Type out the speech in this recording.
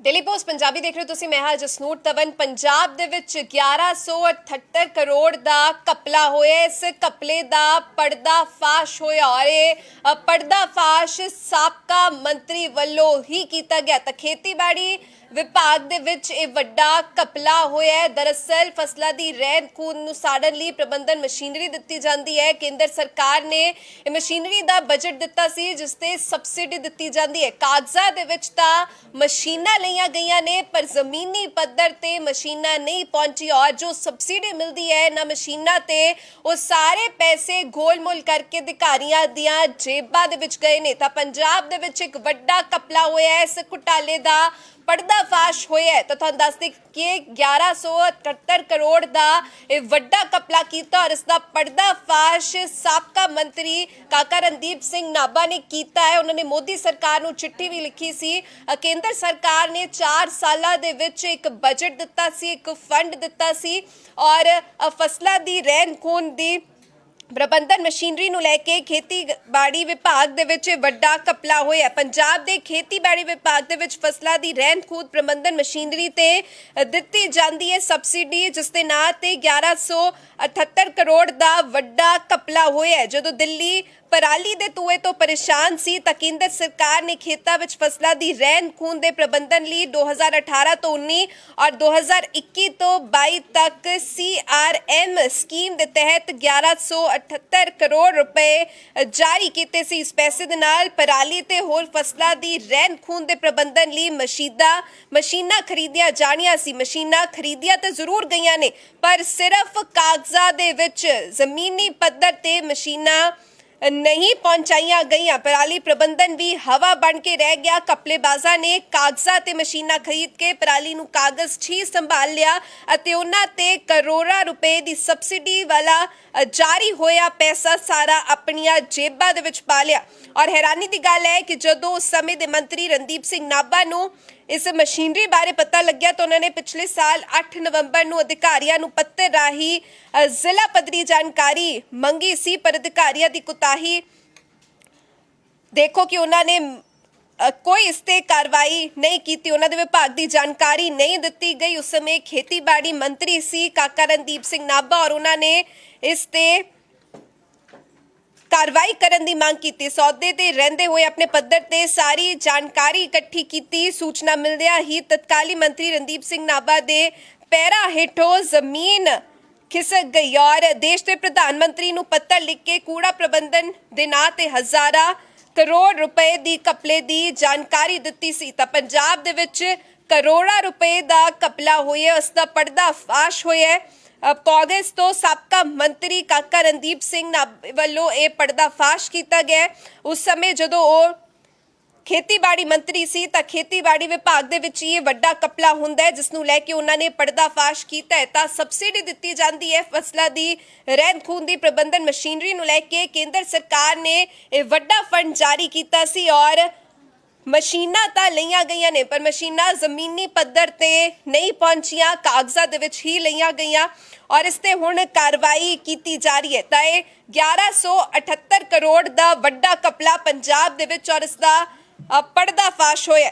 Daily post Punjabi ਦੇਖ ਰਹੇ ਹੋ ਤੁਸੀਂ, ਮੈਂ ਹਾਂ ਜਸਨੂਰ ਤਵਨ ਪੰਜਾਬ ਦੇ ਵਿੱਚ 1178 ਕਰੋੜ ਦਾ ਕਪਲਾ ਹੋਇਆ, ਇਸ ਕਪਲੇ ਦਾ ਪਰਦਾ ਫਾਸ਼ ਹੋਇਆ ਔਰ ਇਹ ਪਰਦਾ ਫਾਸ਼ ਸਾਬਕਾ ਮੰਤਰੀ ਵੱਲੋਂ ਹੀ ਕੀਤਾ ਗਿਆ। ਤਾਂ ਖੇਤੀਬਾੜੀ ਵਿਭਾਗ ਦੇ ਵਿੱਚ ਇਹ ਵੱਡਾ ਕਪਲਾ ਹੋਇਆ ਹੈ। ਦਰਅਸਲ ਫਸਲਾਂ ਦੀ ਰਹਿੰਦ ਖੂੰਹਦ ਨੂੰ ਸਾੜਨ ਲਈ ਪ੍ਰਬੰਧਨ ਮਸ਼ੀਨਰੀ ਦਿੱਤੀ ਜਾਂਦੀ ਹੈ। ਕੇਂਦਰ ਸਰਕਾਰ ਨੇ ਇਹ ਮਸ਼ੀਨਰੀ ਦਾ ਬਜਟ ਦਿੱਤਾ ਸੀ, ਜਿਸ ਤੇ ਸਬਸਿਡੀ ਦਿੱਤੀ ਜਾਂਦੀ ਹੈ। ਕਾਗਜ਼ਾਂ ਦੇ ਵਿੱਚ ਤਾਂ ਮਸ਼ੀਨਾਂ ਲਈਆਂ ਗਈਆਂ ਨੇ, ਪਰ ਜ਼ਮੀਨੀ ਪੱਧਰ ਤੇ ਮਸ਼ੀਨਾਂ ਨਹੀਂ ਪਹੁੰਚੀ ਔਰ ਜੋ ਸਬਸਿਡੀ ਮਿਲਦੀ ਹੈ ਨਾ ਮਸ਼ੀਨਾਂ ਤੇ ਉਹ ਸਾਰੇ ਪੈਸੇ ਗੋਲਮੋਲ ਕਰਕੇ ਅਧਿਕਾਰੀਆਂ ਦੀਆਂ ਜੇਬਾਂ ਦੇ ਵਿੱਚ ਗਏ ਨੇ। ਤਾਂ ਪੰਜਾਬ ਦੇ ਵਿੱਚ ਇੱਕ ਵੱਡਾ ਕਪਲਾ ਹੋਇਆ ਹੈ। ਇਸ ਘੁਟਾਲੇ ਦਾ ਪਰਦਾਫਾਸ਼ ਹੋਇਆ ਹੈ। ਤਾਂ ਤੁਹਾਨੂੰ ਦੱਸ ਦੇ ਕਿ 1178 ਕਰੋੜ ਦਾ ਇਹ ਵੱਡਾ ਕਪਲਾ ਕੀਤਾ ਔਰ ਇਸ ਦਾ ਪਰਦਾਫਾਸ਼ ਸਾਬਕਾ ਮੰਤਰੀ ਕਾਕਾ ਰਣਦੀਪ ਸਿੰਘ ਨਾਭਾ ਨੇ ਕੀਤਾ ਹੈ। ਉਹਨਾਂ ਨੇ ਮੋਦੀ ਸਰਕਾਰ ਨੂੰ ਚਿੱਠੀ ਵੀ ਲਿਖੀ ਸੀ। ਕੇਂਦਰ ਸਰਕਾਰ ਨੇ 4 ਸਾਲਾਂ ਦੇ ਵਿੱਚ ਇੱਕ ਬਜਟ ਦਿੱਤਾ ਸੀ, ਇੱਕ ਫੰਡ ਦਿੱਤਾ ਸੀ ਔਰ ਫਸਲਾਂ ਦੀ ਰਹਿਣ ਖੂੰਹਦ ਦੀ ਪ੍ਰਬੰਧਨ ਮਸ਼ੀਨਰੀ ਨੂੰ ਲੈ ਕੇ ਖੇਤੀਬਾੜੀ ਵਿਭਾਗ ਦੇ ਵਿੱਚ ਵੱਡਾ ਕਪਲਾ ਹੋਇਆ ਪੰਜਾਬ ਦੇ ਖੇਤੀਬਾੜੀ ਵਿਭਾਗ ਦੇ ਵਿੱਚ ਫਸਲਾਂ ਦੀ ਰਹਿੰਦ ਖੂਦ ਪ੍ਰਬੰਧਨ ਮਸ਼ੀਨਰੀ ਤੇ ਦਿੱਤੀ ਜਾਂਦੀ ਹੈ ਸਬਸਿਡੀ, ਜਿਸ ਦੇ ਨਾਂ ਤੇ 1178 ਕਰੋੜ ਦਾ ਵੱਡਾ ਕਪਲਾ ਹੋਇਆ ਜਦੋਂ ਦਿੱਲੀ ਪਰਾਲੀ ਦੇ ਤੂਏ ਤੋਂ ਪਰੇਸ਼ਾਨ ਸੀ। ਤਾਂ ਕੇਂਦਰ ਸਰਕਾਰ ਨੇ ਖੇਤਾਂ ਵਿੱਚ ਫਸਲਾਂ ਦੀ ਰਹਿੰਦ ਖੂੰਹਦ ਦੇ ਪ੍ਰਬੰਧਨ ਲਈ 2018 ਤੋਂ 19 ਔਰ 2021 ਤੋਂ 22 ਤੱਕ ਸੀਆਰਐਮ ਸਕੀਮ ਦੇ ਤਹਿਤ 1178 ਕਰੋੜ ਰੁਪਏ ਜਾਰੀ ਕੀਤੇ ਸੀ। ਇਸ ਪੈਸੇ ਦੇ ਨਾਲ ਪਰਾਲੀ ਤੇ ਹੋਰ ਫਸਲਾਂ ਦੀ ਰਹਿੰਦ ਖੂੰਹਦ ਦੇ ਪ੍ਰਬੰਧਨ ਲਈ ਮਸ਼ੀਦਾ ਮਸ਼ੀਨਾਂ ਖਰੀਦੀਆਂ ਜਾਣੀਆਂ ਸੀ। ਮਸ਼ੀਨਾਂ ਖਰੀਦੀਆਂ ਤਾਂ ਜ਼ਰੂਰ ਗਈਆਂ ਨੇ, ਪਰ ਸਿਰਫ ਕਾਗਜ਼ਾਂ ਦੇ ਵਿੱਚ ਜ਼ਮੀਨੀ ਪੱਧਰ ਤੇ ਮਸ਼ੀਨਾਂ ਨਹੀਂ ਪਹੁੰਚਾਈਆਂ ਗਈਆਂ। ਪਰਾਲੀ ਪ੍ਰਬੰਧਨ ਵੀ ਹਵਾ ਬਣ ਕੇ ਰਹਿ ਗਿਆ। ਕਪਲੇਬਾਜ਼ਾਂ ਨੇ ਕਾਗਜ਼ਾਂ ਤੇ ਮਸ਼ੀਨਾਂ ਖਰੀਦ ਕੇ ਪਰਾਲੀ ਨੂੰ ਕਾਗਜ਼ ਛੀ ਸੰਭਾਲ ਲਿਆ ਅਤੇ ਉਹਨਾਂ ਤੇ ਕਰੋੜਾਂ ਰੁਪਏ ਦੀ ਸਬਸਿਡੀ ਵਾਲਾ ਜਾਰੀ ਹੋਇਆ ਪੈਸਾ ਸਾਰਾ ਆਪਣੀਆਂ ਜੇਬਾਂ ਦੇ ਵਿੱਚ ਪਾ ਲਿਆ। ਔਰ ਹੈਰਾਨੀ ਦੀ ਗੱਲ ਹੈ ਕਿ ਜਦੋਂ ਉਸ ਸਮੇਂ ਦੇ ਮੰਤਰੀ ਰਣਦੀਪ ਸਿੰਘ ਨਾਭਾ ਨੂੰ ਇਸ ਮਸ਼ੀਨਰੀ ਬਾਰੇ ਪਤਾ ਲੱਗਿਆ ਤਾਂ ਉਹਨਾਂ ਨੇ ਪਿਛਲੇ ਸਾਲ 8 ਨਵੰਬਰ ਨੂੰ ਅਧਿਕਾਰੀਆਂ ਨੂੰ ਪੱਤਰ ਰਾਹੀਂ ਜ਼ਿਲ੍ਹਾ ਪੱਧਰੀ ਜਾਣਕਾਰੀ ਮੰਗੀ ਸੀ, ਪਰ ਅਧਿਕਾਰੀਆਂ ਦੀ ਕੁਤਾਹੀ ਦੇਖੋ ਕਿ ਉਹਨਾਂ ਨੇ ਕੋਈ ਇਸ ਤੇ ਕਾਰਵਾਈ ਨਹੀਂ ਕੀਤੀ। ਉਹਨਾਂ ਦੇ ਵਿਭਾਗ ਦੀ ਜਾਣਕਾਰੀ ਨਹੀਂ ਦਿੱਤੀ ਗਈ। ਉਸ ਸਮੇਂ ਖੇਤੀਬਾੜੀ ਮੰਤਰੀ ਸੀ ਕਾਕਾ ਰਣਦੀਪ ਸਿੰਘ ਨਾਭਾ ਔਰ ਉਹਨਾਂ ਨੇ ਇਸ ਤੇ ਕਾਰਵਾਈ ਕਰਨ ਦੀ ਮੰਗ ਕੀਤੀ। ਸੌਦੇ ਤੇ ਰਹਿੰਦੇ ਹੋਏ ਆਪਣੇ ਪੱਧਰ ਤੇ ਸਾਰੀ ਜਾਣਕਾਰੀ ਇਕੱਠੀ ਕੀਤੀ। ਸੂਚਨਾ ਮਿਲਦਿਆਂ ਹੀ ਤਤਕਾਲੀ ਮੰਤਰੀ ਰਣਦੀਪ ਸਿੰਘ ਨਾਭਾ ਦੇ ਪੈਰਾ ਹੇਠੋਂ ਜ਼ਮੀਨ ਖਿਸਕ ਗਈ ਔਰ ਦੇਸ਼ ਦੇ ਪ੍ਰਧਾਨ ਮੰਤਰੀ ਨੂੰ ਪੱਤਰ ਲਿਖ ਕੇ ਕੂੜਾ ਪ੍ਰਬੰਧਨ ਦੇ ਨਾਂ ਤੇ ਹਜ਼ਾਰਾਂ ਕਰੋੜ ਰੁਪਏ ਦੀ ਕਪਲੇ ਦੀ ਜਾਣਕਾਰੀ ਦਿੱਤੀ ਸੀ। ਤਾਂ ਪੰਜਾਬ ਦੇ ਵਿੱਚ ਕਰੋੜਾਂ ਰੁਪਏ ਦਾ ਕਪਲਾ ਹੋਇਆ। ਉਸ ਦਾ ਪਰਦਾ ਫਾਸ਼ ਹੋਇਆ। ਕਾਂਗਰਸ ਤੋਂ ਸਾਬਕਾ ਮੰਤਰੀ ਕਾਕਾ ਰਣਦੀਪ ਸਿੰਘ ਵੱਲੋਂ ਇਹ ਪਰਦਾਫਾਸ਼ ਕੀਤਾ ਗਿਆ। ਉਸ ਸਮੇਂ ਜਦੋਂ ਉਹ ਖੇਤੀਬਾੜੀ ਮੰਤਰੀ ਸੀ ਤਾਂ ਖੇਤੀਬਾੜੀ ਵਿਭਾਗ ਦੇ ਵਿੱਚ ਹੀ ਇਹ ਵੱਡਾ ਕਪਲਾ ਹੁੰਦਾ ਹੈ, ਜਿਸ ਨੂੰ ਲੈ ਕੇ ਉਹਨਾਂ ਨੇ ਪਰਦਾਫਾਸ਼ ਕੀਤਾ ਹੈ। ਤਾਂ ਸਬਸਿਡੀ ਦਿੱਤੀ ਜਾਂਦੀ ਹੈ ਫਸਲਾਂ ਦੀ ਰਹਿੰਦ ਖੂੰਦ ਦੀ ਪ੍ਰਬੰਧਨ ਮਸ਼ੀਨਰੀ ਨੂੰ ਲੈ ਕੇ। ਕੇਂਦਰ ਸਰਕਾਰ ਨੇ ਇਹ ਵੱਡਾ ਫੰਡ ਜਾਰੀ ਕੀਤਾ ਸੀ ਔਰ ਮਸ਼ੀਨਾਂ ਤਾਂ ਲਈਆਂ ਗਈਆਂ ਨੇ ਪਰ ਮਸ਼ੀਨਾਂ ਜ਼ਮੀਨੀ ਪੱਧਰ ਤੇ ਨਹੀਂ ਪਹੁੰਚੀਆਂ ਕਾਗਜ਼ਾਂ ਦੇ ਵਿੱਚ ਹੀ ਲਈਆਂ ਗਈਆਂ ਔਰ ਇਸ ਤੇ ਹੁਣ ਕਾਰਵਾਈ ਕੀਤੀ ਜਾ ਰਹੀ ਹੈ। ਤਾਂ ਇਹ 1178 ਕਰੋੜ ਦਾ ਵੱਡਾ ਕਪਲਾ ਪੰਜਾਬ ਦੇ ਵਿੱਚ ਔਰ ਇਸ ਦਾ ਅ, ਪਰਦਾਫਾਸ਼ ਹੋਇਆ